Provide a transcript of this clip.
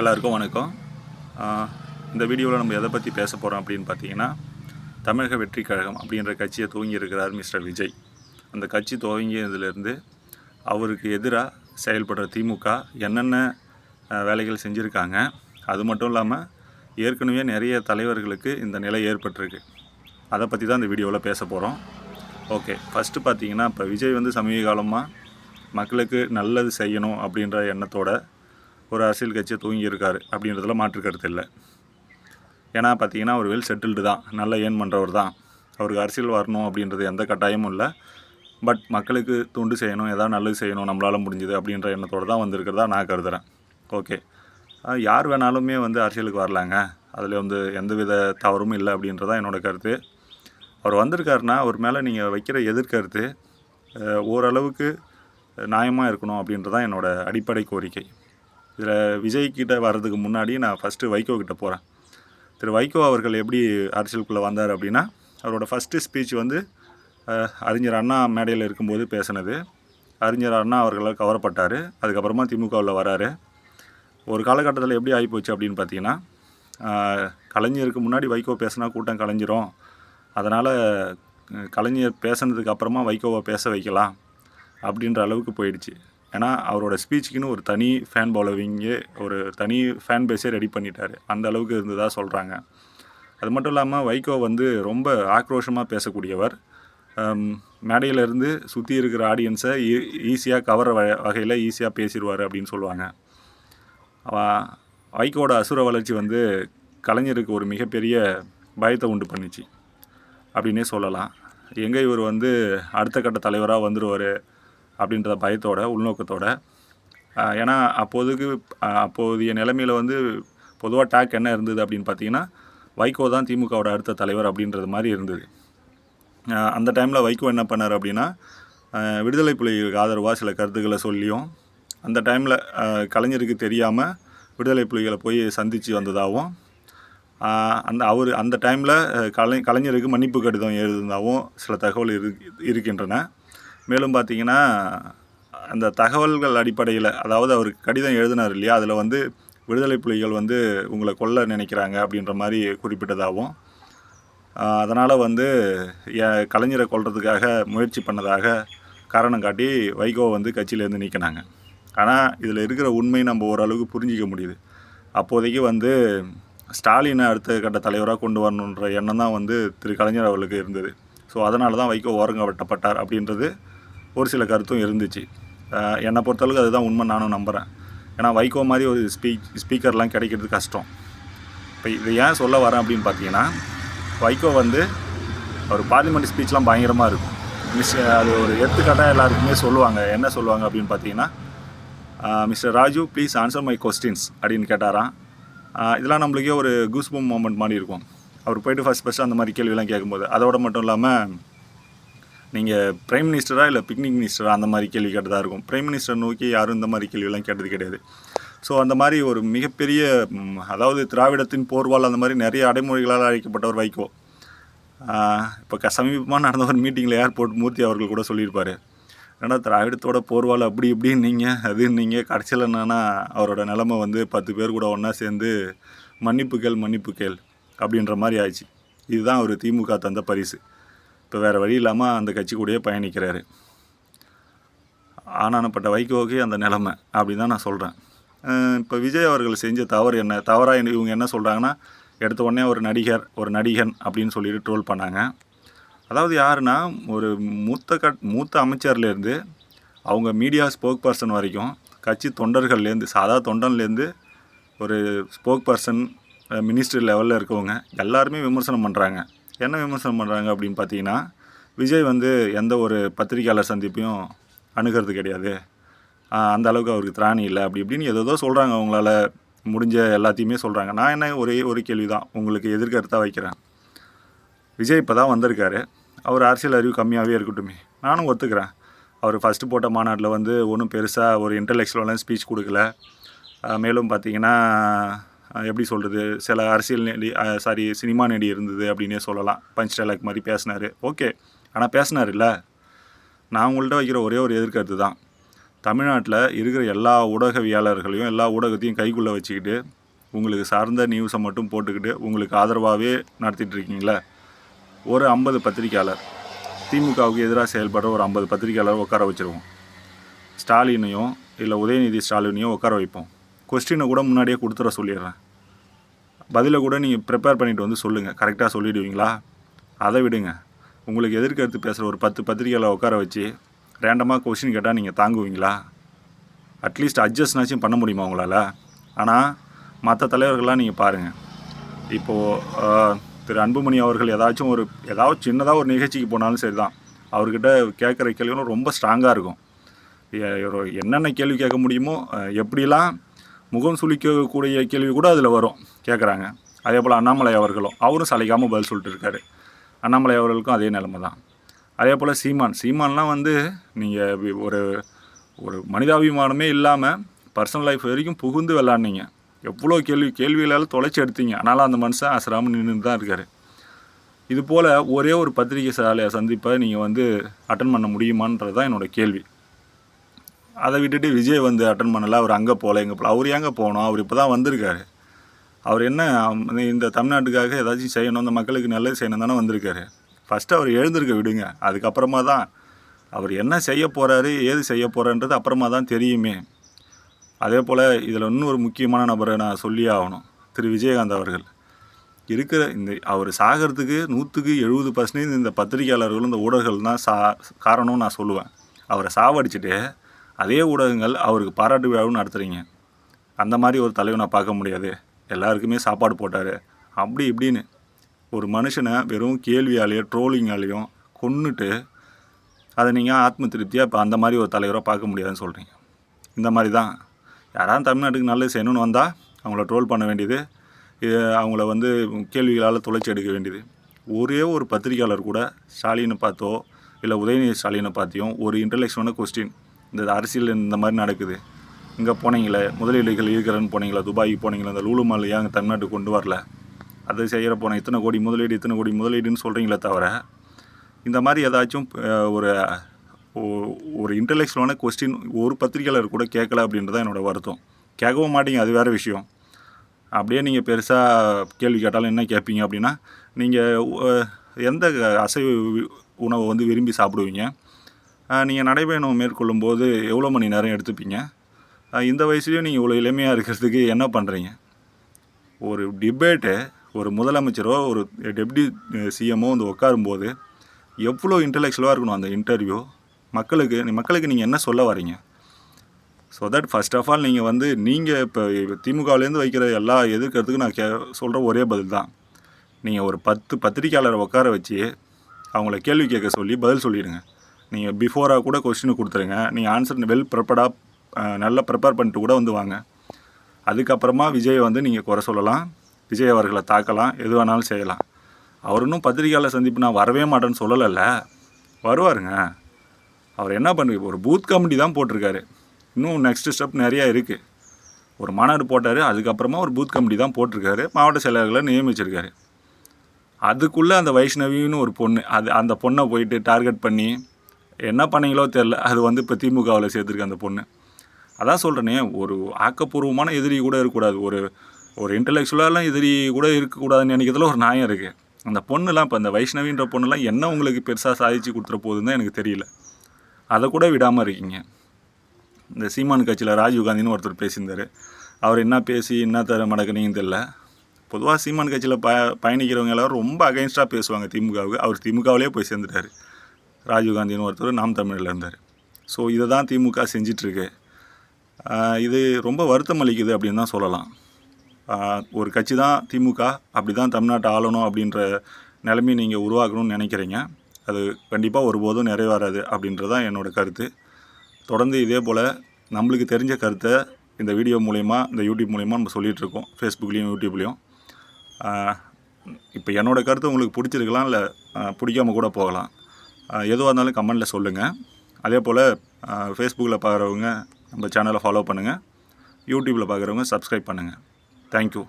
எல்லாருக்கும் வணக்கம். இந்த வீடியோவில் நம்ம எதை பற்றி பேச போகிறோம் அப்படின்னு பார்த்தீங்கன்னா தமிழக வெற்றி கழகம் அப்படின்ற கட்சியை துவங்கி இருக்கிறார் மிஸ்டர் விஜய். அந்த கட்சி துவங்கியதுலேருந்து அவருக்கு எதிராக செயல்படுற திமுக என்னென்ன வேலைகள் செஞ்சுருக்காங்க அது மட்டும் இல்லாமல் ஏற்கனவே நிறைய தலைவர்களுக்கு இந்த நிலை ஏற்பட்டிருக்கு. அதை பற்றி தான் இந்த வீடியோவில் பேச போகிறோம் ஓகே ஃபஸ்ட்டு பார்த்தீங்கன்னா இப்போ விஜய் வந்து சமீப காலமாக மக்களுக்கு நல்லது செய்யணும் அப்படின்ற எண்ணத்தோட ஒரு அரசியல் கட்சியை தூங்கியிருக்காரு அப்படின்றதுல மாற்று கருத்து இல்லை. ஏன்னா பார்த்தீங்கன்னா அவர் வெல் செட்டில்டு தான் நல்ல ஏர்ன் பண்ணுறவர் தான். அவருக்கு அரசியல் வரணும் அப்படின்றது எந்த கட்டாயமும் இல்லை. பட் மக்களுக்கு தொண்டு செய்யணும் எதாவது நல்லது செய்யணும் நம்மளால் முடிஞ்சது அப்படின்ற எண்ணத்தோடு தான் வந்திருக்கிறதா நான் கருதுகிறேன் ஓகே யார் வேணாலுமே வந்து அரசியலுக்கு வரலாங்க. அதில் வந்து எந்தவித தவறும் இல்லை அப்படின்றதான் என்னோட கருத்து. அவர் வந்திருக்காருன்னா அவர் மேலே நீங்கள் வைக்கிற எதிர்கருத்து ஓரளவுக்கு நியாயமாக இருக்கணும் அப்படின்றதான் என்னோடய அடிப்படை கோரிக்கை. இதில் விஜய்கிட்ட வர்றதுக்கு முன்னாடி நான் ஃபஸ்ட்டு வைகோ கிட்ட போகிறேன் திரு வைகோ அவர்கள் எப்படி அரசியலுக்குள்ளே வந்தார் அப்படின்னா அவரோட ஃபஸ்ட்டு ஸ்பீச் வந்து அறிஞர் அண்ணா மேடையில் இருக்கும்போது பேசினது. அறிஞர் அண்ணா அவர்களால் கவரப்பட்டார் அதுக்கப்புறமா திமுகவில் வராரு. ஒரு காலகட்டத்தில் எப்படி ஆகிப்போச்சு அப்படின்னு பார்த்தீங்கன்னா கலைஞருக்கு முன்னாடி வைகோ பேசினா கூட்டம் கலைஞ்சிரும். அதனால் கலைஞர் பேசுனதுக்கு அப்புறமா வைகோவை பேச வைக்கலாம் அப்படின்ற அளவுக்கு போயிடுச்சு. ஏன்னா அவரோட ஸ்பீச்சுக்குன்னு ஒரு தனி ஃபேன் ஃபாலோவிங்கே ஒரு தனி ஃபேன் பேஸே ரெடி பண்ணிட்டாரு. அந்த அளவுக்கு இருந்ததாக சொல்கிறாங்க அது மட்டும் இல்லாமல் வைகோ வந்து ரொம்ப ஆக்ரோஷமாக பேசக்கூடியவர். மேடையிலேருந்து சுற்றி இருக்கிற ஆடியன்ஸை ஈஸியாக கவர வ வகையில் ஈஸியாக பேசிடுவார் அப்படின்னு சொல்லுவாங்க. அவ- வைகோட அசுர வளர்ச்சி வந்து கலைஞருக்கு ஒரு மிகப்பெரிய பயத்தை உண்டு பண்ணுச்சு. அப்படின்னே சொல்லலாம். எங்கே இவர் வந்து அடுத்த கட்ட தலைவராக வந்துடுவார் அப்படின்ற பயத்தோட உள்நோக்கத்தோட. ஏன்னா அப்போதுக்கு அப்போதைய நிலைமையில் வந்து பொதுவாக டேக் என்ன இருந்தது அப்படின்னு பார்த்தீங்கன்னா வைகோ தான் திமுகவோட அடுத்த தலைவர் அப்படின்றது மாதிரி இருந்தது. அந்த டைமில் வைகோ என்ன பண்ணார் அப்படின்னா விடுதலை புலிகளுக்கு ஆதரவாக சில கருத்துக்களை சொல்லியும் அந்த டைமில் கலைஞருக்கு தெரியாமல் விடுதலை புலிகளை போய் சந்தித்து வந்ததாகவும் அந்த அவர் அந்த டைமில் கலை கலைஞருக்கு மன்னிப்பு கடிதம் எழுதுனதாகவும் சில தகவல் இரு இருக்கின்றன. மேலும் பார்த்தீங்கன்னா அந்த தகவல்கள் அடிப்படையில் அதாவது அவர் கடிதம் எழுதினார் இல்லையா அதில் வந்து விடுதலை புலிகள் வந்து உங்களை கொல்ல நினைக்கிறாங்க அப்படின்ற மாதிரி குறிப்பிட்டதாகவும் அதனால் வந்து எ- கலைஞரை கொல்றதுக்காக முயற்சி பண்ணதாக காரணம் காட்டி வைகோ வந்து கட்சியிலேருந்து நீக்கினாங்க. ஆனால் இதில் இருக்கிற உண்மை நம்ம ஓரளவுக்கு புரிஞ்சிக்க முடியுது. அப்போதைக்கு வந்து ஸ்டாலினை அடுத்த கட்ட தலைவராக கொண்டு வரணுன்ற எண்ணம் தான் வந்து திரு. கலைஞர் அவர்களுக்கு இருந்தது. ஸோ அதனால தான் வைகோ ஓரங்க வெட்டப்பட்டார் அப்படின்றது ஒரு சில கருத்தும் இருந்துச்சு. என்னை பொறுத்தளவுக்கு அதுதான் உண்மை நானும் நம்புகிறேன் ஏன்னா வைகோ மாதிரி ஒரு ஸ்பீக் ஸ்பீக்கர்லாம் கிடைக்கிறது கஷ்டம். இப்போ இது ஏன் சொல்ல வரேன் அப்படின்னு பார்த்தீங்கன்னா வைகோ வந்து ஒரு பார்லிமெண்ட் ஸ்பீச்லாம் பயங்கரமாக இருக்கும். மிஸ் அது ஒரு எடுத்துக்காட்டாக எல்லாருக்குமே சொல்லுவாங்க. என்ன சொல்லுவாங்க அப்படின்னு பார்த்தீங்கன்னா mister Raju please answer my questions அப்படின்னு கேட்டாராம். இதெல்லாம் நம்மளுக்கே ஒரு கூஸ்பம் மூமெண்ட் மாதிரி இருக்கும். அவர் போயிட்டு ஃபஸ்ட் ஃபஸ்ட்டு அந்த மாதிரி கேள்வியெல்லாம் கேட்கும்போது. அதோட மட்டும் இல்லாமல் நீங்கள் பிரைம் மினிஸ்டரா இல்லை பிக்னிக் மினிஸ்டரா அந்த மாதிரி கேள்வி கேட்டதாக இருக்கும். பிரைம் மினிஸ்டர் நோக்கி யாரும் இந்த மாதிரி கேள்வியெல்லாம் கேட்டது கிடையாது. ஸோ அந்த மாதிரி ஒரு மிகப்பெரிய அதாவது திராவிடத்தின் போர்வால் அந்த மாதிரி நிறைய அடைமொழிகளால் அழைக்கப்பட்டவர் வைகோ. இப்போ க சமீபமாக நடந்த ஒரு மீட்டிங்கில் ஏர்போர்ட் மூர்த்தி அவர்கள் கூட சொல்லியிருப்பார். ஏன்னா திராவிடத்தோட போர்வால் அப்படி இப்படின்னு நீங்கள் அது நீங்கள் கடைசியில் என்னன்னா அவரோட நிலமை வந்து பத்து பேர் கூட ஒன்றா சேர்ந்து மன்னிப்பு கேள் மன்னிப்பு கேள் அப்படின்ற மாதிரி ஆயிடுச்சு. இதுதான் அவர் திமுக தந்த பரிசு. இப்போ வேறு வழி இல்லாமல் அந்த கட்சி கூடயே பயணிக்கிறாரு. ஆனானப்பட்ட வைகோக்கு அந்த நிலமை அப்படி தான் நான் சொல்கிறேன் இப்போ விஜய் அவர்கள் செஞ்ச தவறு என்ன? தவறாக இவங்க என்ன சொல்கிறாங்கன்னா எடுத்த உடனே ஒரு நடிகர் ஒரு நடிகன் அப்படின்னு சொல்லிட்டு ட்ரோல் பண்ணாங்க. அதாவது யாருன்னா ஒரு மூத்த கட் மூத்த அமைச்சர்லேருந்து அவங்க மீடியா ஸ்போக் பர்சன் வரைக்கும் கட்சி தொண்டர்கள்லேருந்து சாதா தொண்டன்லேருந்து ஒரு ஸ்போக் பர்சன் மினிஸ்ட்ரி லெவலில் இருக்கவங்க எல்லாருமே விமர்சனம் பண்ணுறாங்க என்ன விமர்சனம் பண்ணுறாங்க அப்படின்னு பார்த்தீங்கன்னா விஜய் வந்து எந்த ஒரு பத்திரிக்கையாளர் சந்திப்பையும் அணுகிறது கிடையாது. அந்த அளவுக்கு அவருக்கு திராணி இல்லை. அப்படி இப்படின்னு ஏதோ சொல்கிறாங்க அவங்களால முடிஞ்ச எல்லாத்தையுமே சொல்கிறாங்க நான் என்ன ஒரே ஒரு கேள்வி தான் உங்களுக்கு எதிர்கருத்தாக வைக்கிறேன். விஜய் இப்போ தான் வந்திருக்காரு. அவர் அரசியல் அறிவு கம்மியாகவே இருக்கட்டுமே. நானும் ஒத்துக்கிறேன். அவர் ஃபஸ்ட்டு போட்ட மாநாட்டில் வந்து ஒன்றும் பெருசாக ஒரு இன்டலெக்சுவலான ஸ்பீச் கொடுக்கல. மேலும் பார்த்தீங்கன்னா எப்படி சொல்கிறது சில அரசியல் நெடி சாரி சினிமா நெடி இருந்தது அப்படின்னே சொல்லலாம். பஞ்ச் டைலாக் மாதிரி பேசினார். ஓகே ஆனால் பேசினார் இல்லை நான் உங்கள்கிட்ட வைக்கிற ஒரே ஒரு எதிர்கருத்து தான். தமிழ்நாட்டில் இருக்கிற எல்லா ஊடகவியாளர்களையும் எல்லா ஊடகத்தையும் கைக்குள்ளே வச்சுக்கிட்டு உங்களுக்கு சார்ந்த நியூஸை மட்டும் போட்டுக்கிட்டு உங்களுக்கு ஆதரவாகவே நடத்திட்டு இருக்கீங்களே? ஒரு ஐம்பது பத்திரிக்கையாளர். திமுகவுக்கு எதிராக செயல்படுற ஒரு ஐம்பது பத்திரிக்கையாளர் உட்கார வச்சுருவோம். ஸ்டாலினையும் இல்லை உதயநிதி ஸ்டாலினையும் உட்கார வைப்போம். கொஸ்டினை கூட முன்னாடியே கொடுத்துட சொல்லிடுறேன். பதிலை கூட நீங்கள் ப்ரிப்பேர் பண்ணிவிட்டு வந்து சொல்லுங்கள் கரெக்டாக சொல்லிடுவீங்களா? அதை விடுங்க. உங்களுக்கு எதிர்கருத்து பேசுகிற ஒரு பத்து பத்திரிகையில் உட்கார வச்சு ரேண்டமாக கொஸ்டின் கேட்டால் நீங்கள் தாங்குவீங்களா? அட்லீஸ்ட் அட்ஜஸ்ட்னாச்சும் பண்ண முடியுமா உங்களால்? ஆனால் மற்ற தலைவர்கள்லாம் நீங்கள் பாருங்கள் இப்போது திரு அன்புமணி அவர்கள் ஏதாச்சும் ஒரு ஏதாவது சின்னதாக ஒரு நிகழ்ச்சிக்கு போனாலும் சரி தான் அவர்கிட்ட கேட்குற கேள்விகளும் ரொம்ப ஸ்ட்ராங்காக இருக்கும். என்னென்ன கேள்வி கேட்க முடியுமோ எப்படிலாம் முகம் சுளிக்கக்கூடிய கேள்வி கூட அதில் வரும் கேட்குறாங்க அதே போல் அண்ணாமலை அவர்களும் அவரும் சளைக்காமல் பதில் சொல்லிட்டு இருக்காரு அண்ணாமலை அவர்களுக்கும் அதே நிலைமை தான். அதே போல் சீமான் சீமான்லாம் வந்து நீங்கள் ஒரு ஒரு மனிதாபிமானமே இல்லாமல் பர்சனல் லைஃப் வரைக்கும் புகுந்து விளாட்னீங்க எவ்வளோ கேள்வி கேள்விகளால் தொலைச்சி எடுத்தீங்க. ஆனாலும் அந்த மனுஷன் அசராமல் நின்று தான் இருக்கார். இது போல் ஒரே ஒரு பத்திரிகை சாலையை சந்திப்பை நீங்கள் வந்து அட்டன் பண்ண முடியுமான்றது தான் என்னோட கேள்வி. அதை விட்டுட்டு விஜய் வந்து அட்டன் பண்ணல அவர் அங்கே போகல எங்கே போகல அவர் எங்கே போகணும் அவர் இப்போ தான் வந்திருக்காரு. அவர் என்ன இந்த தமிழ்நாட்டுக்காக ஏதாச்சும் செய்யணும் இந்த மக்களுக்கு நல்லது செய்யணும் தானே வந்திருக்காரு. ஃபஸ்ட்டு அவர் எழுந்திருக்க விடுங்க. அதுக்கப்புறமா தான் அவர் என்ன செய்ய போகிறாரு ஏது செய்ய போகிறான்றது அப்புறமா தான் தெரியுமே. அதே போல் இதில் இன்னும் ஒரு முக்கியமான நபரை நான் சொல்லியே ஆகணும். திரு. விஜயகாந்த் அவர்கள். இருக்கிற இந்த அவர் சாகிறதுக்கு நூற்றுக்கு எழுபது பர்சன்டேஜ் இந்த பத்திரிகையாளர்களும் இந்த ஊடகங்கள் தான் சா காரணம்னு நான் சொல்லுவேன். அவரை சாவடிச்சுட்டு அதே ஊடகங்கள் அவருக்கு பாராட்டு விழாவும் நடத்துகிறீங்க அந்த மாதிரி ஒரு தலைவனை நான் பார்க்க முடியாது. எல்லாருக்குமே சாப்பாடு போட்டார். அப்படி இப்படின்னு ஒரு மனுஷனை வெறும் கேள்வியாலேயோ ட்ரோலிங்காலேயும் கொன்னுட்டு அதை நீங்கள் ஆத்ம திருப்தியாக இப்போ அந்த மாதிரி ஒரு தலைவராக பார்க்க முடியாதுன்னு சொல்கிறீங்க இந்த மாதிரி தான். யாராவது தமிழ்நாட்டுக்கு நல்லது செய்யணும்னு வந்தால் அவங்கள ட்ரோல் பண்ண வேண்டியது இது அவங்கள வந்து கேள்விகளால் துளைச்சி எடுக்க வேண்டியது. ஒரே ஒரு பத்திரிக்கையாளர் கூட ஸ்டாலினை பார்த்தோ இல்லை உதயநிதி ஸ்டாலினை பார்த்தியும் ஒரு இன்டலெக்சுவலான கொஸ்டின் இந்த அரசியல் இந்த மாதிரி நடக்குது. இங்கே போனீங்களே முதலீடுகள் இருக்கிறன்னு போனீங்களா துபாய்க்கு போனீங்களா இந்த லூலு மால் ஏன் தமிழ்நாட்டுக்கு கொண்டு வரல? அது செய்கிற போனேன் இத்தனை கோடி முதலீடு இத்தனை கோடி முதலீடுன்னு சொல்கிறீங்களே தவிர இந்த மாதிரி ஏதாச்சும் ஒரு ஒரு இன்டலெக்சுவலான கொஸ்டின் ஒரு பத்திரிக்கையாளர் கூட கேட்கல அப்படின்றது தான் என்னோடய வருத்தம். கேட்கவும் மாட்டீங்க அது வேறு விஷயம். அப்படியே நீங்கள் பெருசாக கேள்வி கேட்டாலும் என்ன கேட்பீங்க அப்படின்னா நீங்கள் எந்த அசைவ உணவை வந்து விரும்பி சாப்பிடுவீங்க? நீங்கள் நடைபயணம் மேற்கொள்ளும் போது எவ்வளோ மணி நேரம் எடுத்துப்பீங்க? இந்த வயசுலேயும் நீங்கள் இவ்வளோ இளமையாக இருக்கிறதுக்கு என்ன பண்ணுறீங்க ஒரு டிபேட்டு ஒரு முதலமைச்சரோ ஒரு டெப்டி சிஎம்மோ வந்து உட்காரும்போது எவ்வளோ இன்டலெக்சுவலாக இருக்கணும் அந்த இன்டர்வியூ மக்களுக்கு மக்களுக்கு நீங்கள் என்ன சொல்ல வரீங்க? So that first of all நீங்கள் வந்து நீங்கள் இப்போ திமுகவிலேருந்து வைக்கிற எல்லா எதிர்க்கிறதுக்கும் நான் கே சொல்கிற ஒரே பதில் தான். நீங்கள் ஒரு பத்து பத்திரிக்கையாளரை உட்கார வச்சு அவங்கள கேள்வி கேட்க சொல்லி பதில் சொல்லிடுங்க. நீங்கள் பிஃபோராக கூட கொஸ்டின் கொடுத்துருங்க. நீங்கள் ஆன்சர் வெல் ப்ரிப்பர்டாக நல்லா ப்ரிப்பேர் பண்ணிட்டு கூட வந்து வாங்க. அதுக்கப்புறமா விஜயை வந்து நீங்கள் குறை சொல்லலாம். விஜய் அவர்களை தாக்கலாம். எது வேணாலும் செய்யலாம். அவர் இன்னும் பத்திரிகையாளர் சந்திப்பு நான் வரவே மாட்டேன்னு சொல்லலைல்ல. வருவாருங்க. அவர் என்ன பண்ணுறது ஒரு பூத் கமிட்டி தான் போட்டிருக்காரு. இன்னும் நெக்ஸ்ட் ஸ்டெப் நிறையா இருக்குது ஒரு மாநாடு போட்டார். அதுக்கப்புறமா ஒரு பூத் கமிட்டி தான் போட்டிருக்காரு. மாவட்ட செயலாளர்களை நியமிச்சிருக்காரு. அதுக்குள்ளே அந்த வைஷ்ணவின்னு ஒரு பொண்ணு அது அந்த பொண்ணை போயிட்டு டார்கெட் பண்ணி என்ன பண்ணீங்களோ தெரில அது வந்து இப்போ திமுகவில் சேர்த்துருக்கு அந்த பொண்ணு. அதான் சொல்கிறேனே ஒரு ஆக்கப்பூர்வமான எதிரி கூட இருக்கக்கூடாது. ஒரு ஒரு இன்டலெக்சுவலாலாம் எதிரி கூட இருக்கக்கூடாதுன்னு நினைக்கிறதுல ஒரு நியாயம் இருக்குது அந்த பொண்ணுலாம் இப்போ அந்த வைஷ்ணவின்ற பொண்ணுலாம் என்ன உங்களுக்கு பெருசாக சாதிச்சு கொடுத்துற போகுதுன்னு எனக்கு தெரியல. அதை கூட விடாமல் இருக்கீங்க. இந்த சீமான் கட்சியில் ராஜீவ் காந்தின்னு ஒருத்தர் பேசியிருந்தார். அவர் என்ன பேசி என்ன தர மடக்குனீங்கன்னு தெரில பொதுவாக சீமான் கட்சியில் ப பயணிக்கிறவங்க எல்லாம் ரொம்ப அகைன்ஸ்டாக பேசுவாங்க திமுகவுக்கு. அவர் திமுகவிலே போய் சேர்ந்துட்டார். ராஜீவ் காந்தின்னு ஒருத்தர் நாம் தமிழில் இருந்தார். ஸோ இதை தான் திமுக செஞ்சிட்ருக்கு. இது ரொம்ப வருத்தம் அளிக்குது அப்படின்னு தான் சொல்லலாம். ஒரு கட்சி தான் திமுக அப்படி தான் தமிழ்நாட்டை ஆளணும் அப்படின்ற நிலைமையை நீங்கள் உருவாக்கணும்னு நினைக்கிறீங்க. அது கண்டிப்பாக ஒருபோதும் நிறைவேறாது அப்படின்றது தான் என்னோடய கருத்து. தொடர்ந்து இதே போல் நம்மளுக்கு தெரிஞ்ச கருத்தை இந்த வீடியோ மூலயமா இந்த யூடியூப் மூலயமா நம்ம சொல்லிகிட்ருக்கோம் ஃபேஸ்புக்லேயும் யூடியூப்லேயும் இப்போ என்னோடய கருத்து உங்களுக்கு பிடிச்சிருக்கலாம் இல்லை பிடிக்காம கூட போகலாம். எதுவாக இருந்தாலும் கமெண்டில் சொல்லுங்கள் அதே போல் ஃபேஸ்புக்கில் பார்க்குறவங்க நம்ம சேனலை ஃபாலோ பண்ணுங்கள் யூடியூப்பில் பார்க்குறவங்க சப்ஸ்கிரைப் பண்ணுங்கள் தேங்க்யூ